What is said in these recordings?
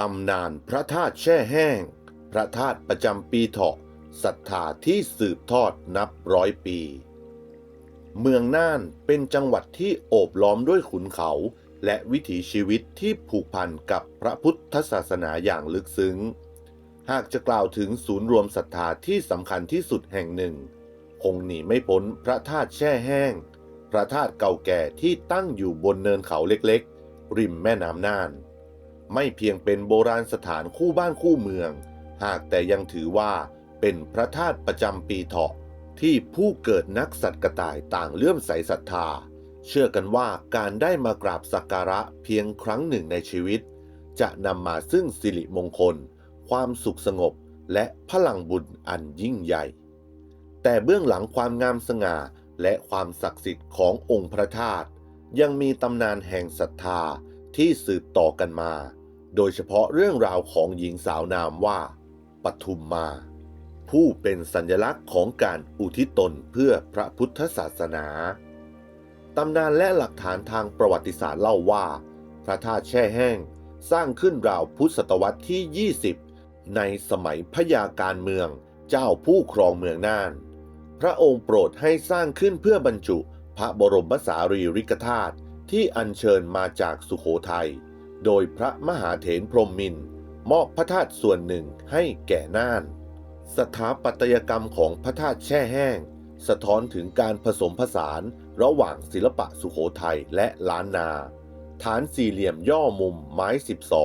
ตำนานพระธาตุแช่แห้ง พระธาตุประจำปีเถาะศรัทธาที่สืบทอดนับร้อยปี เมืองน่านเป็นจังหวัดที่โอบล้อมด้วยขุนเขา และวิถีชีวิตที่ผูกพันกับพระพุทธศาสนาอย่างลึกซึ้ง หากจะกล่าวถึงศูนย์รวมศรัทธาที่สำคัญที่สุดแห่งหนึ่ง คงหนีไม่พ้นพระธาตุแช่แห้ง พระธาตุเก่าแก่ที่ตั้งอยู่บนเนินเขาเล็กๆ ริมแม่น้ำน่าน ไม่เพียงเป็นโบราณสถานคู่บ้านคู่เมือง หากแต่ยังถือว่าเป็นพระธาตุประจำปีเถาะที่ผู้เกิดนักสัตว์กระต่ายต่างเลื่อมใสศรัทธา เชื่อกันว่าการได้มากราบสักการะเพียงครั้งหนึ่งในชีวิต จะนำมาซึ่งสิริมงคล ความสุขสงบและพลังบุญอันยิ่งใหญ่ แต่เบื้องหลังความงามสง่าและความศักดิ์สิทธิ์ขององค์พระธาตุยังมีตำนานแห่งศรัทธาที่สืบต่อกันมา โดยเฉพาะเรื่องราวของหญิงสาวนามว่าปทุมมา ผู้เป็นสัญลักษณ์ของการอุทิศตนเพื่อพระพุทธศาสนา ตำนานและหลักฐานทางประวัติศาสตร์เล่าว่า พระธาตุแช่แห้งสร้างขึ้นราวพุทธศตวรรษที่ 20 ในสมัยพญาการเมืองเจ้าผู้ครองเมืองน่าน พระองค์โปรดให้สร้างขึ้นเพื่อบรรจุพระบรมสารีริกธาตุที่อัญเชิญมาจากสุโขทัย โดยพระมหาเถรพรหมมินมอบพระธาตุส่วนหนึ่งให้แก่น่าน สถาปัตยกรรมของพระธาตุแช่แห้ง สะท้อนถึงการผสมผสานระหว่างศิลปะสุโขทัยและล้านนา ฐานสี่เหลี่ยมย่อมุมไม้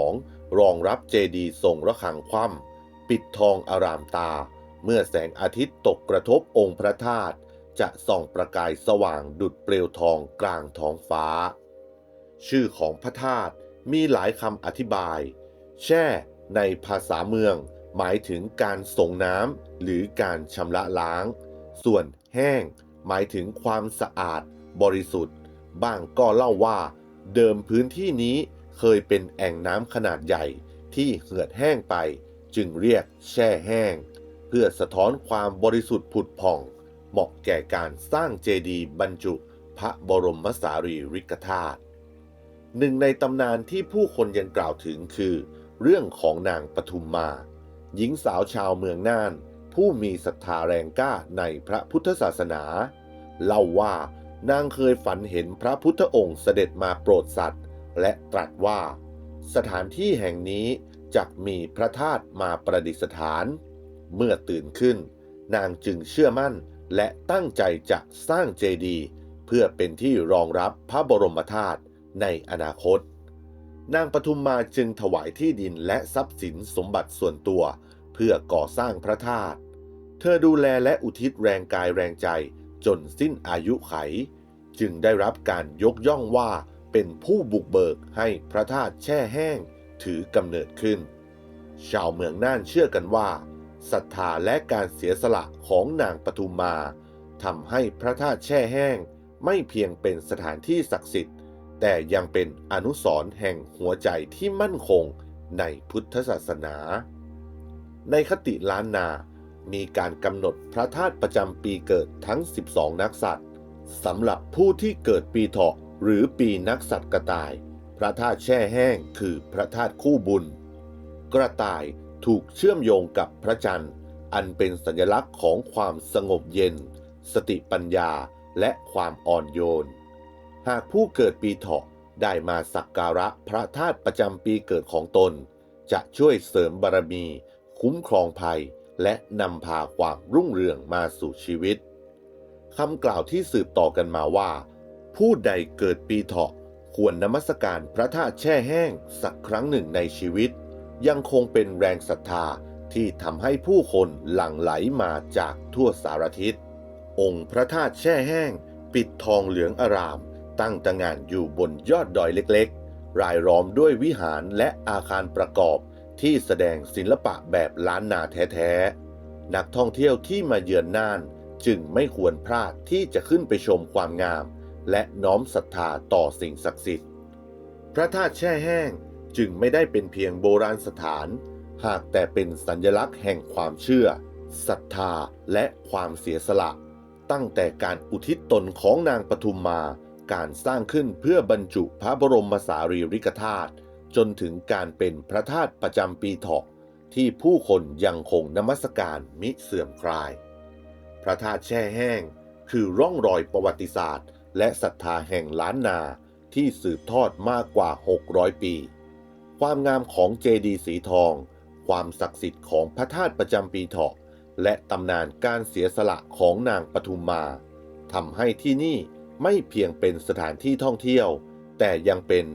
12 รองรับเจดีย์ทรงระฆังคว่ำปิดทองอารามตา เมื่อแสงอาทิตย์ตกกระทบองค์พระธาตุจะส่องประกายสว่างดุดเปลวทองกลางท้องฟ้า ชื่อของพระธาตุ มีหลายคำอธิบาย แช่ในภาษาเมือง หมายถึงการส่งน้ำหรือการชำระล้าง ส่วนแห้ง หมายถึงความสะอาดบริสุทธิ์ บ้างก็เล่าว่า เดิมพื้นที่นี้เคยเป็นแอ่งน้ำขนาดใหญ่ที่เหือดแห้งไป จึงเรียกแช่แห้ง เพื่อสะท้อนความบริสุทธิ์ผุดผ่อง เหมาะแก่การสร้างเจดีย์บรรจุพระบรมสารีริกธาตุ หนึ่งในตำนานที่ผู้คนยังกล่าวถึงคือ เรื่องของนางปทุมมา หญิงสาวชาวเมืองน่าน ผู้มีศรัทธาแรงกล้าในพระพุทธศาสนา เล่าว่านางเคยฝันเห็นพระพุทธองค์เสด็จมาโปรดสัตว์ และตรัสว่า สถานที่แห่งนี้จะมีพระธาตุมาประดิษฐาน เมื่อตื่นขึ้น นางจึงเชื่อมั่นและตั้งใจจะสร้างเจดีย์เพื่อเป็นที่รองรับพระบรมธาตุ ในอนาคต นางปทุมมาจึงถวายที่ดินและทรัพย์สินสมบัติส่วนตัว เพื่อก่อสร้างพระธาตุ เธอดูแลและอุทิศแรงกายแรงใจจนสิ้นอายุไข จึงได้รับการยกย่องว่าเป็นผู้บุกเบิกให้พระธาตุแช่แห้งถือกำเนิดขึ้น ชาวเมืองน่านเชื่อกันว่าศรัทธาและการเสียสละของนางปทุมมาทำให้พระธาตุแช่แห้ง ไม่เพียงเป็นสถานที่ศักดิ์สิทธิ์ แต่ยังเป็นอนุสรณ์แห่งหัวใจที่มั่นคงในพุทธศาสนา ในคติล้านนา มีการกำหนดพระธาตุประจำปีเกิดทั้ง 12 นักสัตว์สำหรับผู้ที่เกิดปีเถาะหรือปีนักสัตว์กระต่าย พระธาตุแช่แห้งคือพระธาตุคู่บุญ กระต่ายถูกเชื่อมโยงกับพระจันทร์ อันเป็นสัญลักษณ์ของความสงบเย็น สติปัญญาและความอ่อนโยน หากผู้เกิดปีเถาะได้มาสักการะพระธาตุประจำปีเกิดของตน จะช่วยเสริมบารมี คุ้มครองภัย และนำพาความรุ่งเรืองมาสู่ชีวิตคำกล่าวที่สืบต่อกันมาว่า ผู้ใดเกิดปีเถาะควรนมัสการพระธาตุแช่แห้งสักครั้งหนึ่งในชีวิต ยังคงเป็นแรงศรัทธาที่ทำให้ผู้คนหลั่งไหลมาจากทั่วสารทิศองค์พระธาตุแช่แห้ง ปิดทองเหลืองอาราม ตั้งตระหง่านอยู่บนยอดดอยเล็กๆ รายล้อมด้วยวิหารและอาคารประกอบที่แสดงศิลปะแบบล้านนาแท้ๆ นักท่องเที่ยวที่มาเยือนน่าน จึงไม่ควรพลาดที่จะขึ้นไปชมความงาม และน้อมศรัทธาต่อสิ่งศักดิ์สิทธิ์ พระธาตุแช่แห้งจึงไม่ได้เป็นเพียงโบราณสถาน หากแต่เป็นสัญลักษณ์แห่งความเชื่อศรัทธาและความเสียสละ ตั้งแต่การอุทิศตนของนางปทุมมา การสร้างขึ้นเพื่อบรรจุพระบรมสารีริกธาตุจนถึงการเป็นพระธาตุประจำปีเถาะที่ผู้คนยังคงนมัสการมิเสื่อมคลาย พระธาตุแช่แห้ง คือร่องรอยประวัติศาสตร์ และศรัทธาแห่งล้านนาที่สืบทอดมากกว่า 600 ปี ความงามของเจดีสีทอง ความศักดิ์สิทธิ์ของพระธาตุประจำปีเถาะและตำนานการเสียสละของนางปทุมมาทำให้ที่นี่ ไม่เพียงเป็นสถานที่ท่องเที่ยว แต่ยังเป็น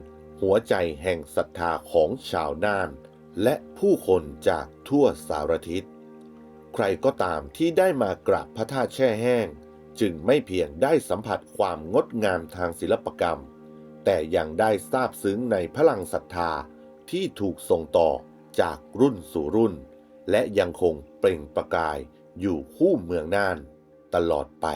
หัวใจแห่งศรัทธาของชาวน่าน และผู้คนจากทั่วสารทิศ ใครก็ตามที่ได้มากราบพระธาตุแช่แห้ง จึงไม่เพียงได้สัมผัสความงดงามทางศิลปกรรม แต่ยังได้ซาบซึ้งในพลังศรัทธาที่ถูกส่งต่อจากรุ่นสู่รุ่น และยังคงเปล่งประกายอยู่คู่เมืองน่านตลอดไป